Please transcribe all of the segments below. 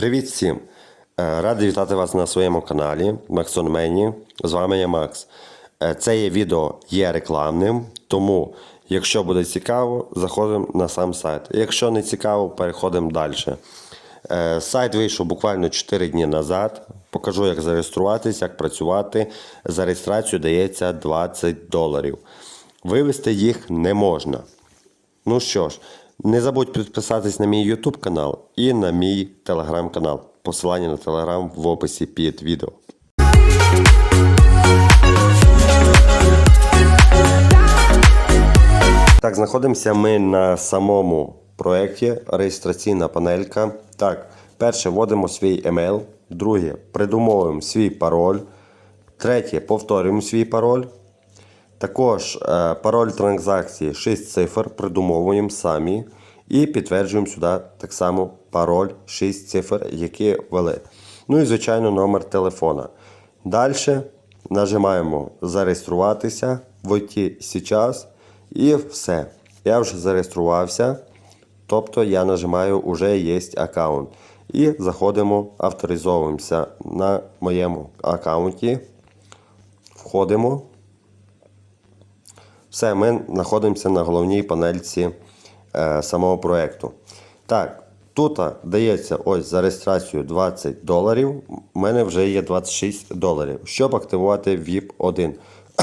Привіт всім! Е, Радий вітати вас на своєму каналі Максон Мені. З вами я Макс. Е, Це відео є рекламним, тому, якщо буде цікаво, заходимо на сам сайт. Якщо не цікаво, переходимо далі. Е, Сайт вийшов буквально 4 дні назад. Покажу, як зареєструватись, як працювати. За реєстрацію дається 20 доларів. Вивести їх не можна. Ну що ж, не забудь підписатись на мій YouTube канал і на мій телеграм канал. Посилання на телеграм в описі під відео. Так, знаходимося ми на самому проєкті. Реєстраційна панелька. Так, перше вводимо свій емейл. Друге, придумовуємо свій пароль. Третє, повторюємо свій пароль. Також е, пароль транзакції 6 цифр придумовуємо самі і підтверджуємо сюди так само пароль 6 цифр, які ввели. Ну і звичайно номер телефона. Далі нажимаємо зареєструватися, войти зараз і все. Я вже зареєструвався. Тобто я нажимаю уже є аккаунт. І заходимо, авторизовуємося на моєму аккаунті. Входимо. Все, ми знаходимося на головній панельці самого проєкту. Так, тут дається ось за реєстрацію 20 доларів. У мене вже є 26 доларів. Щоб активувати VIP 1.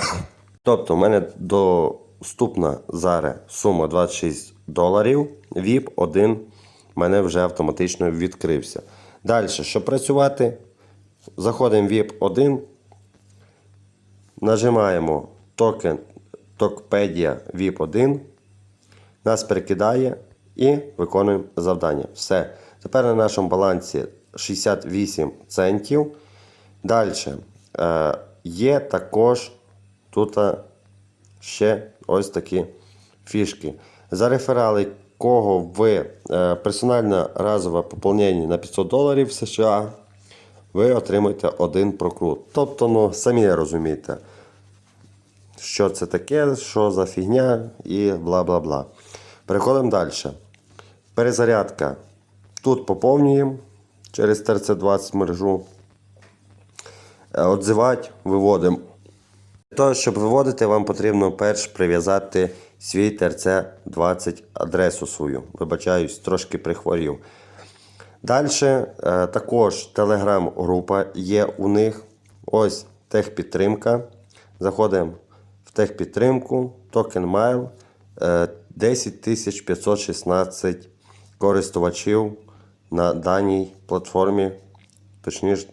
тобто, у мене доступна зараз сума 26 доларів. VIP 1 у мене вже автоматично відкрився. Далі, щоб працювати, заходимо в VIP 1. Нажимаємо токен Токпедія VIP 1. Нас перекидає і виконуємо завдання. Все. Тепер на нашому балансі 68 центів. Далі. Е, є також тут е, ще ось такі фішки. За реферали, кого ви е, персональне разове поповнення на 500 доларів США, ви отримаєте один прокрут. Тобто, ну, самі розумієте що це таке, що за фігня і бла бла бла. Переходимо далі. Перезарядка. Тут поповнюємо через ТРЦ20 мережу. Е, Отзивати, виводимо. Для того, щоб виводити, вам потрібно перш прив'язати свій ТРЦ20 адресу свою. Вибачаюсь, трошки прихворів. Далі також телеграм-група є у них. Ось техпідтримка. Заходимо в техпідтримку, токен Mail, е, 10 516 користувачів на даній платформі, точніше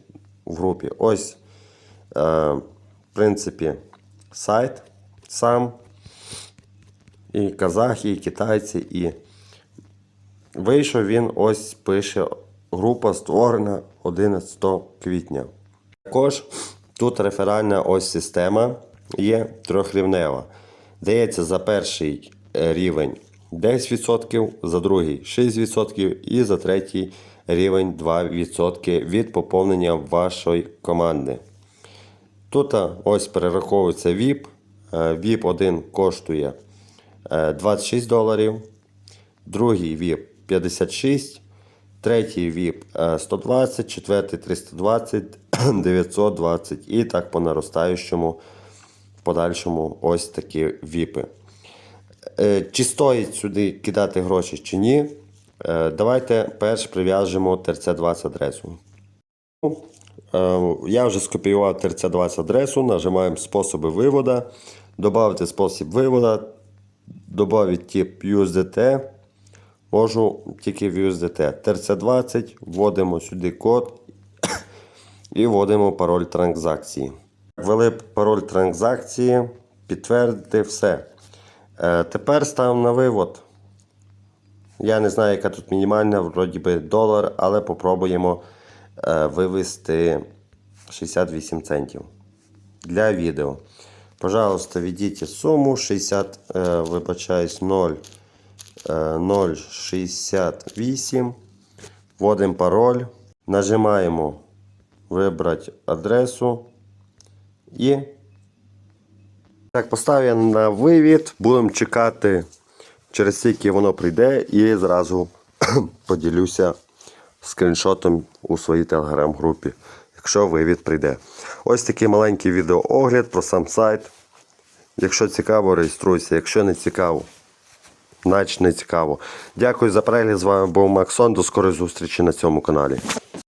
в групі. Ось, е, в принципі, сайт сам. І казахи, і китайці, і вийшов він ось пише група створена 11 квітня. Також тут реферальна ось система є трьохрівнева. Дається за перший рівень 10%, за другий 6% і за третій рівень 2% від поповнення вашої команди. Тут ось перераховується VIP. Е, VIP 1 коштує е, 26 доларів, другий VIP 56, третій VIP е, 120, четвертий 320, 920 і так по наростаючому в подальшому ось такі віпи. Е, Чи стоїть сюди кидати гроші чи ні? Е, Давайте перш прив'яжемо ТРЦ-20 адресу. Е, Я вже скопіював ТРЦ-20 адресу, нажимаємо способи виводу, додати спосіб виводу, додати тип USDT. Можу тільки в USDT. ТРЦ-20, вводимо сюди код і вводимо пароль транзакції. Ввели пароль транзакції, підтвердити все. Е, тепер ставимо на вивод. Я не знаю, яка тут мінімальна, вроді би долар, але попробуємо е, вивести 68 центів для відео. Пожалуйста, введіть суму 60, е, вибачаюсь, 0, е, 0,68. Вводимо пароль, нажимаємо вибрати адресу і так, поставив на вивід, будемо чекати, через скільки воно прийде, і зразу поділюся скріншотом у своїй телеграм-групі, якщо вивід прийде. Ось такий маленький відеоогляд про сам сайт. Якщо цікаво, реєструйся. Якщо не цікаво, значить не цікаво. Дякую за перегляд. З вами був Максон. До скорої зустрічі на цьому каналі.